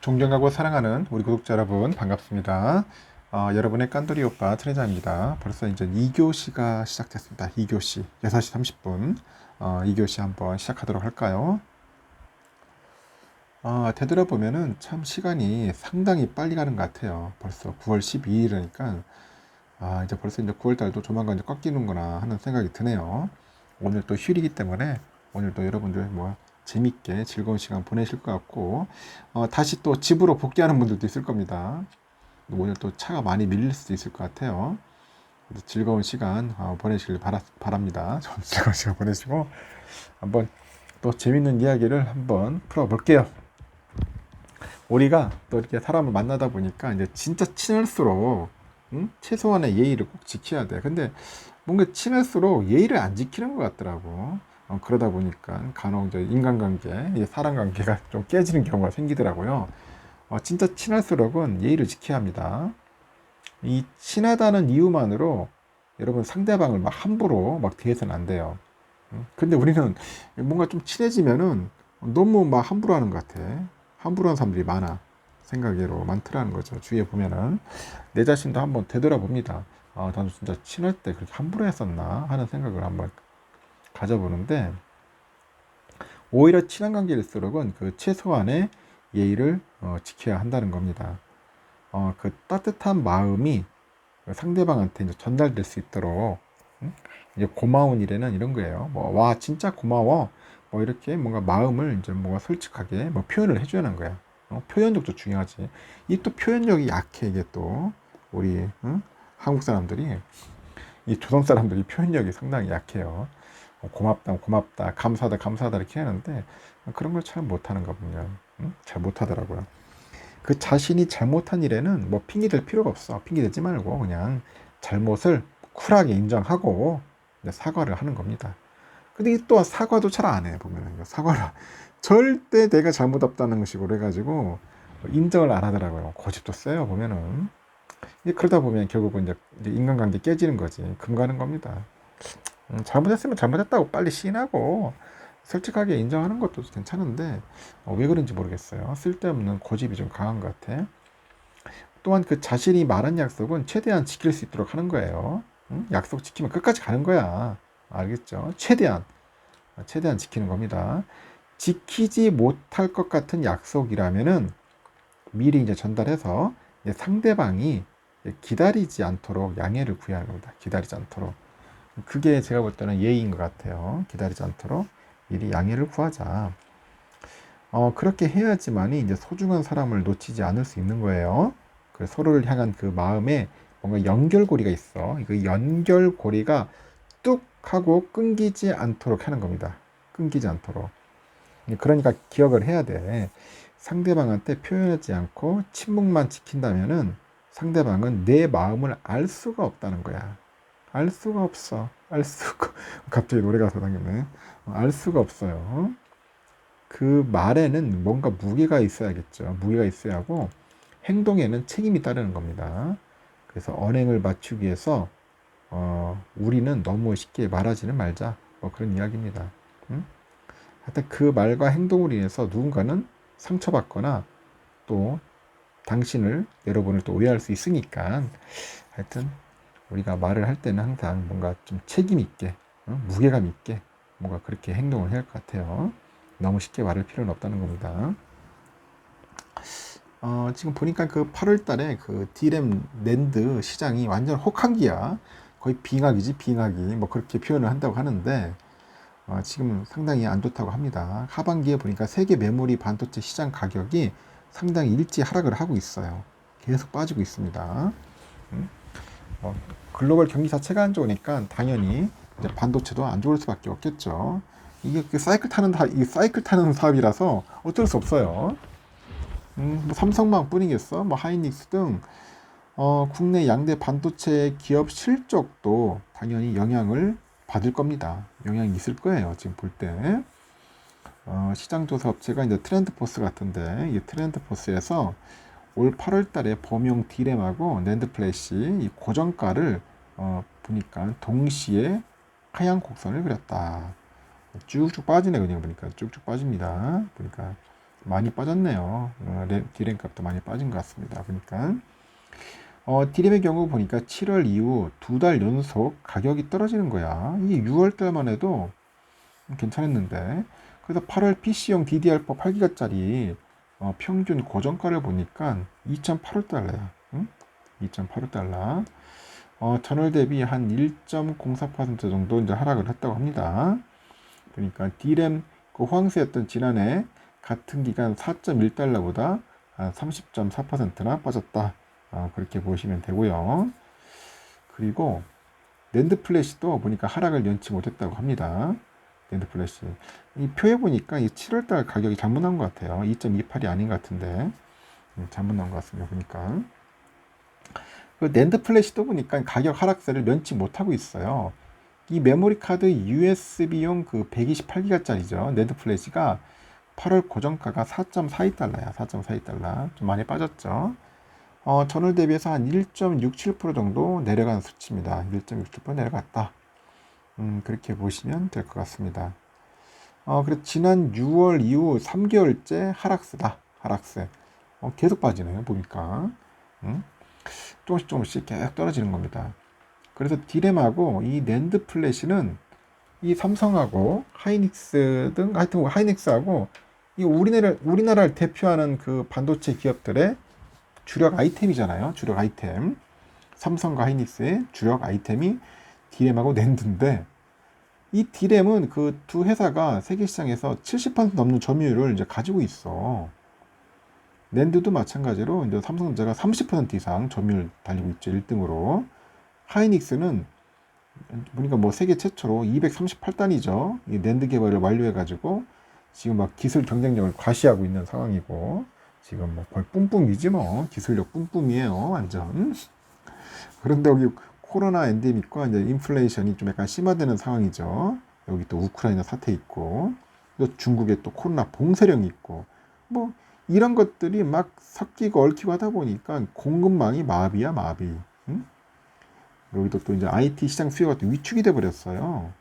존경하고 사랑하는 우리 구독자 여러분 반갑습니다. 어, 여러분의 깐돌이 오빠 트레자입니다. 벌써 이제 2교시가 시작됐습니다. 2교시 6시 30분 어, 2교시 한번 시작하도록 할까요? 어, 되돌아보면은 참 시간이 상당히 빨리 가는 것 같아요. 벌써 9월 12일이니까 아, 이제 벌써 이제 9월 달도 조만간 이제 꺾이는구나 하는 생각이 드네요. 오늘 또 휴일이기 때문에 오늘도 여러분들 뭐 재밌게 즐거운 시간 보내실 것 같고 어, 다시 또 집으로 복귀하는 분들도 있을 겁니다. 오늘 또 차가 많이 밀릴 수도 있을 것 같아요. 즐거운 시간 어, 보내시길 바라, 바랍니다. 좀 즐거운 시간 보내시고 한번 또 재밌는 이야기를 한번 풀어볼게요. 우리가 또 이렇게 사람을 만나다 보니까 이제 진짜 친할수록 응? 최소한의 예의를 꼭 지켜야 돼. 근데 뭔가 친할수록 예의를 안 지키는 것 같더라고. 어, 그러다 보니까 간혹 이제 인간관계, 이 사람관계가 좀 깨지는 경우가 생기더라고요. 어, 진짜 친할수록은 예의를 지켜야 합니다. 이 친하다는 이유만으로 여러분 상대방을 막 함부로 막 대해서는 안 돼요. 음, 근데 우리는 뭔가 좀 친해지면은 너무 막 함부로 하는 것 같아. 함부로 하는 사람들이 많아. 생각으로 많더라는 거죠. 주위에 보면은 내 자신도 한번 되돌아봅니다. 아, 나도 진짜 친할 때 그렇게 함부로 했었나 하는 생각을 한번 가져보는데 오히려 친한 관계일수록은 그 최소한의 예의를 어, 지켜야 한다는 겁니다. 어, 그 따뜻한 마음이 상대방한테 이제 전달될 수 있도록 응? 이제 고마운 일에는 이런 거예요. 뭐 와 진짜 고마워. 뭐 이렇게 뭔가 마음을 이제 뭔가 솔직하게 뭐 표현을 해줘야 하는 거야. 어, 표현력도 중요하지. 이 또 표현력이 약해 이게 또 우리 응? 한국 사람들이 이 조선 사람들이 표현력이 상당히 약해요. 어, 고맙다, 고맙다, 감사하다, 감사하다 이렇게 하는데 그런 걸 잘 못하는가 보면 응? 잘 못하더라고요. 그 자신이 잘못한 일에는 뭐 핑계 댈 필요가 없어. 핑계 대지 말고 그냥 잘못을 쿨하게 인정하고 사과를 하는 겁니다. 근데 이 또한 사과도 잘 안 해, 보면은. 사과를 절대 내가 잘못 없다는 식으로 해가지고 인정을 안 하더라고요. 고집도 세요, 보면은. 그러다 보면 결국은 이제 인간관계 깨지는 거지. 금가는 겁니다. 음, 잘못했으면 잘못했다고 빨리 시인하고 솔직하게 인정하는 것도 괜찮은데 어, 왜 그런지 모르겠어요. 쓸데없는 고집이 좀 강한 것 같아. 또한 그 자신이 말한 약속은 최대한 지킬 수 있도록 하는 거예요. 응? 약속 지키면 끝까지 가는 거야. 알겠죠? 최대한 최대한 지키는 겁니다. 지키지 못할 것 같은 약속이라면은 미리 이제 전달해서 이제 상대방이 기다리지 않도록 양해를 구해야 겁니다. 기다리지 않도록. 그게 제가 볼 때는 예의인 것 같아요. 기다리지 않도록 미리 양해를 구하자. 어, 그렇게 해야지만이 이제 소중한 사람을 놓치지 않을 수 있는 거예요. 그 서로를 향한 그 마음에 뭔가 연결고리가 있어. 그 연결고리가 뚝 하고 끊기지 않도록 하는 겁니다. 끊기지 않도록. 그러니까 기억을 해야 돼. 상대방한테 표현하지 않고 침묵만 지킨다면은 상대방은 내 마음을 알 수가 없다는 거야. 알 수가 없어. 알 수가 갑자기 노래가 생각나네. 알 수가 없어요. 그 말에는 뭔가 무게가 있어야겠죠. 무게가 있어야 하고 행동에는 책임이 따르는 겁니다. 그래서 언행을 맞추기 위해서 어, 우리는 너무 쉽게 말하지는 말자. 뭐 그런 이야기입니다. 응? 하여튼 그 말과 행동으로 인해서 누군가는 상처받거나 또 당신을 여러분을 또 오해할 수 있으니까 하여튼 우리가 말을 할 때는 항상 뭔가 좀 책임 있게 어? 무게감 있게 뭔가 그렇게 행동을 해야 할 것 같아요. 너무 쉽게 말할 필요는 없다는 겁니다. 어, 지금 보니까 그 8월 달에 그 디램 랜드 시장이 완전 혹한기야. 거의 빙하기지, 빙하기. 뭐 그렇게 표현을 한다고 하는데, 어, 지금 상당히 안 좋다고 합니다. 하반기에 보니까 세계 메모리 반도체 시장 가격이 상당히 일찍 하락을 하고 있어요. 계속 빠지고 있습니다. 글로벌 경기 자체가 안 좋으니까 당연히 반도체도 안 좋을 수밖에 없겠죠. 이게 그 사이클 타는 이 사이클 타는 사업이라서 어쩔 수 없어요. 음, 뭐 삼성만 뿐이겠어? 뭐 하이닉스 등 어, 국내 양대 반도체 기업 실적도 당연히 영향을 받을 겁니다. 영향이 있을 거예요. 지금 볼 때. 어, 시장조사 업체가 이제 트렌드포스 같은데, 이 트렌드포스에서 올 8월 달에 범용 디램하고 랜드 플래시 이 고정가를 어, 보니까 동시에 하향 곡선을 그렸다. 쭉쭉 빠지네 그냥 보니까 쭉쭉 빠집니다. 보니까 많이 빠졌네요. 어, 레- 디램 값도 많이 빠진 것 같습니다. 보니까. 어, 디램의 경우 보니까 7월 이후 두 달 연속 가격이 떨어지는 거야. 이게 6월 달만 해도 괜찮았는데. 그래서 8월 PC용 DDR4 8기가짜리 어, 평균 고정가를 보니까 2.85 달러야. 응? 2.85 달러. 어, 전월 대비 한 1.04% 정도 이제 하락을 했다고 합니다. 그러니까 D램 그 호황세였던 지난해 같은 기간 4.1달러보다 한 30.4%나 빠졌다. 어, 그렇게 보시면 되고요. 그리고 랜드 플래시도 보니까 하락을 연치 못했다고 합니다. 랜드 플래시. 이 표에 보니까 이 7월달 가격이 잘못 나온 것 같아요. 2.28이 아닌 것 같은데 음, 잘못 나온 것 같습니다. 보니까. 그 랜드 플래시도 보니까 가격 하락세를 면치 못하고 있어요. 이 메모리 카드 USB용 그 128기가짜리죠. 랜드 플래시가 8월 고정가가 4.42달러야. 4.42달러. 좀 많이 빠졌죠. 어, 전월 대비해서 한 1.67% 정도 내려간 수치입니다. 1.67% 내려갔다. 음, 그렇게 보시면 될 것 같습니다. 어, 그래서 지난 6월 이후 3개월째 하락세다. 하락세. 어, 계속 빠지네요. 보니까. 음? 조금씩 조금씩 계속 떨어지는 겁니다. 그래서 디램하고 이 낸드 플래시는 이 삼성하고 하이닉스 등 하여튼 하이닉스하고 이 우리나라 우리나라를 대표하는 그 반도체 기업들의 주력 아이템이잖아요. 주력 아이템. 삼성과 하이닉스의 주력 아이템이 디램하고 낸드인데 이 디램은 그 두 회사가 세계 시장에서 70% 넘는 점유율을 이제 가지고 있어. 낸드도 마찬가지로 이제 삼성전자가 30% 이상 점유율 달리고 있죠. 1등으로. 하이닉스는 보니까 뭐 세계 최초로 238단이죠. 이 낸드 개발을 완료해 가지고 지금 막 기술 경쟁력을 과시하고 있는 상황이고 지금 뭐 거의 뿜뿜이지 뭐 기술력 뿜뿜이에요. 완전. 그런데 여기 코로나 엔데믹과 이제 인플레이션이 좀 약간 심화되는 상황이죠. 여기 또 우크라이나 사태 있고 또 중국에 또 코로나 봉쇄령이 있고 뭐 이런 것들이 막 섞이고 얽히고 하다 보니까 공급망이 마비야 마비. 응? 여기도 또 이제 IT 시장 수요가 또 위축이 돼 버렸어요.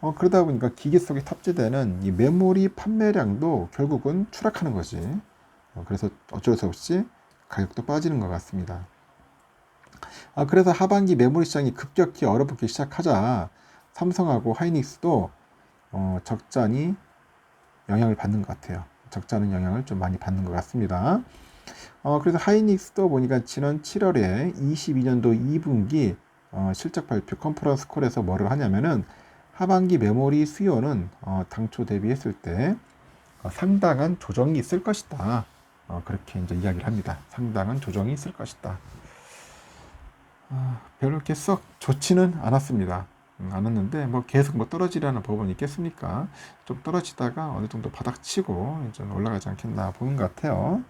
어, 그러다 보니까 기계 속에 탑재되는 이 메모리 판매량도 결국은 추락하는 거지. 어, 그래서 어쩔 수 없이 가격도 빠지는 것 같습니다. 아, 그래서 하반기 메모리 시장이 급격히 얼어붙기 시작하자 삼성하고 하이닉스도 어, 적잖이 영향을 받는 것 같아요. 적잖은 영향을 좀 많이 받는 것 같습니다. 어, 그래서 하이닉스도 보니까 지난 7월에 22년도 2분기 어, 실적 발표 컨퍼런스 콜에서 뭐를 하냐면은 하반기 메모리 수요는 어, 당초 대비했을 때 어, 상당한 조정이 있을 것이다. 어, 그렇게 이제 이야기를 합니다. 상당한 조정이 있을 것이다. 아, 별로 이렇게 썩 좋지는 않았습니다. 음, 않았는데 뭐 계속 뭐 떨어지려는 법은 있겠습니까? 좀 떨어지다가 어느 정도 바닥 치고 이제 올라가지 않겠나 보는 것 같아요.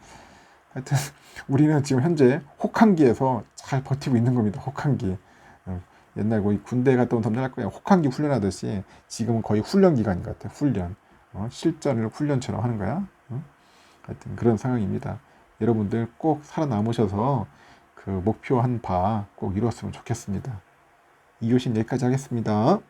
하여튼 우리는 지금 현재 혹한기에서 잘 버티고 있는 겁니다. 혹한기. 음, 옛날 거의 군대 갔다 온 사람들 할 거야. 혹한기 훈련하듯이 지금은 거의 훈련 기간인 것 같아. 훈련. 어, 실전을 훈련처럼 하는 거야. 응? 하여튼 그런 상황입니다. 여러분들 꼭 살아남으셔서 그 목표한 바 꼭 이뤘으면 좋겠습니다. 이효신 여기까지 하겠습니다.